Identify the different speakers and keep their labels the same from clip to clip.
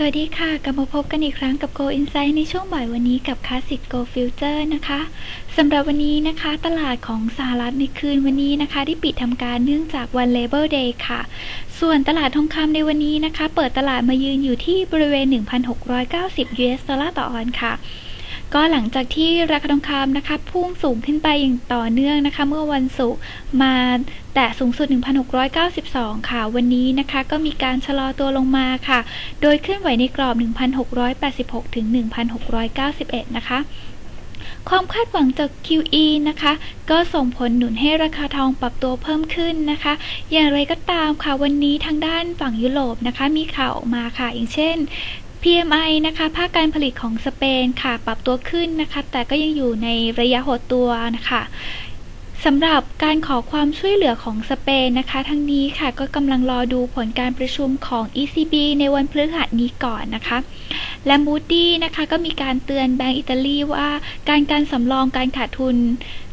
Speaker 1: สวัสดีค่ะ กลับมาพบกันอีกครั้งกับ Go Insight ในช่วงบ่ายวันนี้กับ Classic Go Future นะคะสำหรับวันนี้นะคะตลาดของสหรัฐในคืนวันนี้นะคะที่ปิดทำการเนื่องจากวัน Labor Day ค่ะ ส่วนตลาดทองคำในวันนี้นะคะ เปิดตลาดมายืนอยู่ที่บริเวณ 1,690 US ดอลลาร์ต่อออนซ์ค่ะ ก็หลังจากที่ราคาทองคำนะคะพุ่งสูงขึ้นไปอย่างต่อเนื่องนะคะ เมื่อวันศุกร์มาแตะสูงสุด 1,692 ค่ะ วันนี้นะคะก็มีการชะลอตัวลงมาค่ะ โดยเคลื่อนไหวในกรอบ 1,686 ถึง 1,691 นะคะความคาดหวังจาก QE นะคะ ก็ส่งผลหนุนให้ราคาทองปรับตัวเพิ่มขึ้นนะคะ อย่างไรก็ตามค่ะวันนี้ทางด้านฝั่งยุโรปนะคะ มีข่าวออกมาค่ะ อย่างเช่น PMI นะคะ ภาคการผลิตของสเปนค่ะ ปรับตัวขึ้นนะคะ แต่ก็ยังอยู่ในระยะหดตัวนะคะสำหรับการขอความช่วยเหลือของสเปนนะคะ ทั้งนี้ค่ะก็กำลังรอดูผลการประชุมของ ECB ในวันพฤหัสนี้ก่อนนะคะ และ Moody นะคะก็มีการเตือนแบงก์อิตาลีว่า การการสำรองการขาดทุน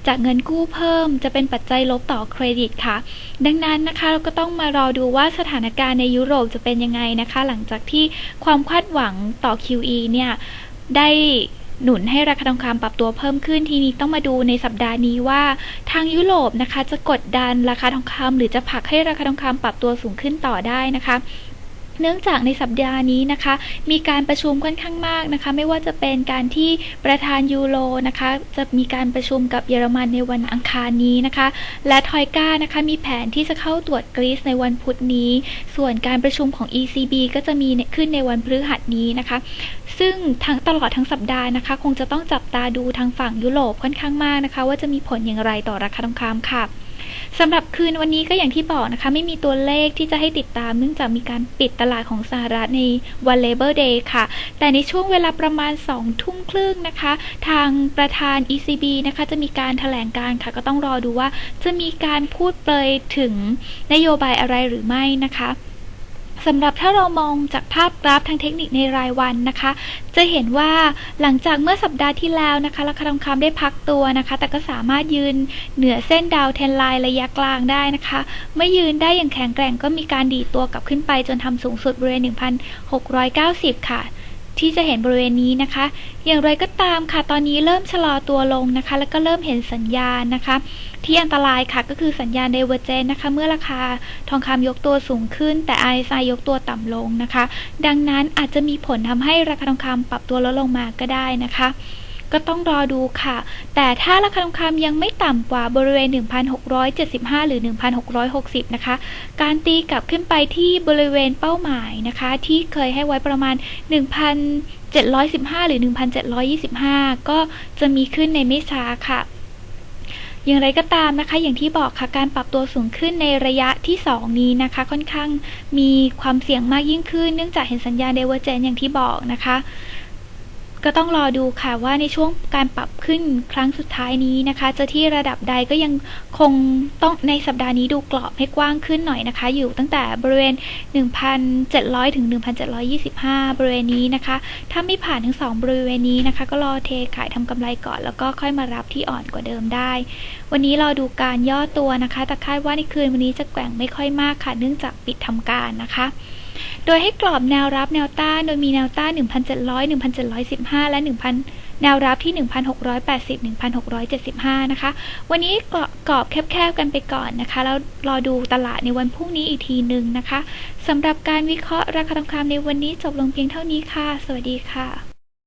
Speaker 1: จากเงินกู้เพิ่ม จะเป็นปัจจัยลบต่อเครดิตค่ะ ดังนั้นนะคะเราก็ต้องมารอดูว่าสถานการณ์ในยุโรปจะเป็นยังไงนะคะ หลังจากที่ความคาดหวังต่อ QE เนี่ยได้หนุนให้ราคาทองคำปรับตัวเพิ่มขึ้นทีนี้ต้องมาดูในสัปดาห์นี้ว่า ทางยุโรปนะคะ จะกดดันราคาทองคำหรือจะผลักให้ราคาทองคำปรับตัวสูงขึ้นต่อได้นะคะ เนื่องจากในสัปดาห์นี้นะคะ มีการประชุมค่อนข้างมากนะคะ ไม่ว่าจะเป็นการที่ประธานยูโรนะคะ จะมีการประชุมกับเยอรมันในวันอังคารนี้นะคะ และทอยก้านะคะมีแผนที่จะเข้าตรวจกรีซในวันพุธนี้ ส่วนการประชุมของ ECB ก็จะมีขึ้นในวันพฤหัสนี้นะคะ ซึ่งทั้งตลอดทั้งสัปดาห์นะคะ คงจะต้องจับตาดูทางฝั่งยุโรปค่อนข้างมากนะคะ ว่าจะมีผลอย่างไรต่อราคาทองคำค่ะ สำหรับคืนวันนี้ก็อย่างที่บอกนะคะ ไม่มีตัวเลขที่จะให้ติดตาม เนื่องจากมีการปิดตลาดของสหรัฐในวัน Labor Day ค่ะ แต่ในช่วงเวลาประมาณ 2 ทุ่มครึ่งนะคะ ทางประธาน ECB นะคะ จะมีการถแถลงการค่ะ ก็ต้องรอดูว่าจะมีการพูดเปรยถึงนโยบายอะไรหรือไม่นะคะ สำหรับถ้าเรามองจากภาพกราฟทางเทคนิคในรายวันนะคะ จะเห็นว่าหลังจากเมื่อสัปดาห์ที่แล้วนะคะ ราคาทองคำได้พักตัวนะคะ แต่ก็สามารถยืนเหนือเส้นดาวเทนไลน์ระยะกลางได้นะคะเมื่อยืนได้อย่างแข็งแกร่งก็มีการดีดตัวกลับขึ้นไปจนทำสูงสุดบริเวณ 1,690 ค่ะ ที่จะเห็นบริเวณนี้นะคะ อย่างไรก็ตามค่ะ ตอนนี้เริ่มชะลอตัวลงนะคะ แล้วก็เริ่มเห็นสัญญาณนะคะ ที่อันตรายค่ะก็คือสัญญาณเดเวอร์เจนนะคะ เมื่อราคาทองคำยกตัวสูงขึ้น แต่ RSI ยกตัวต่ำลงนะคะ ดังนั้นอาจจะมีผลทำให้ราคาทองคำปรับตัวลดลงมาก็ได้นะคะ ก็ต้องรอดูค่ะ แต่ถ้าราคาทองคำยังไม่ต่ำกว่าบริเวณ 1,675 หรือ 1,660 นะคะ การตีกลับขึ้นไปที่บริเวณเป้าหมายนะคะ ที่เคยให้ไว้ประมาณ 1,715 หรือ 1,725 ก็จะมีขึ้นในไม่ช้าค่ะอย่างไรก็ตามนะคะ อย่างที่บอกค่ะ การปรับตัวสูงขึ้นในระยะที่ 2 นี้นะคะ ค่อนข้างมีความเสี่ยงมากยิ่งขึ้น เนื่องจากเห็นสัญญาณเดเวอร์เจนอย่างที่บอกนะคะ ก็ต้องรอดูค่ะว่าในช่วงการปรับขึ้นครั้งสุดท้ายนี้นะคะ จะที่ระดับใดก็ยังคงต้องในสัปดาห์นี้ดูกรอบให้กว้างขึ้นหน่อยนะคะ อยู่ตั้งแต่บริเวณ 1,700 ถึง 1,725 บริเวณนี้นะคะ ถ้าไม่ผ่านทั้ง 2 บริเวณนี้นะคะ ก็รอเทขายทำกำไรก่อน แล้วก็ค่อยมารับที่อ่อนกว่าเดิมได้ วันนี้รอดูการย่อตัวนะคะ แต่คาดว่าในคืนวันนี้จะแกว่งไม่ค่อยมากค่ะ เนื่องจากปิดทำการนะคะ โดยให้กรอบแนวรับแนวต้านโดยมีแนวต้าน 1,700 1,715 และ 1,000 แนวรับที่ 1,680 1,675 นะคะ วันนี้กรอบแคบๆกันไปก่อนนะคะ แล้วรอดูตลาดในวันพรุ่งนี้อีกทีหนึ่งนะคะสำหรับการวิเคราะห์ราคาทองคำในวันนี้จบลงเพียงเท่านี้ค่ะ สวัสดีค่ะ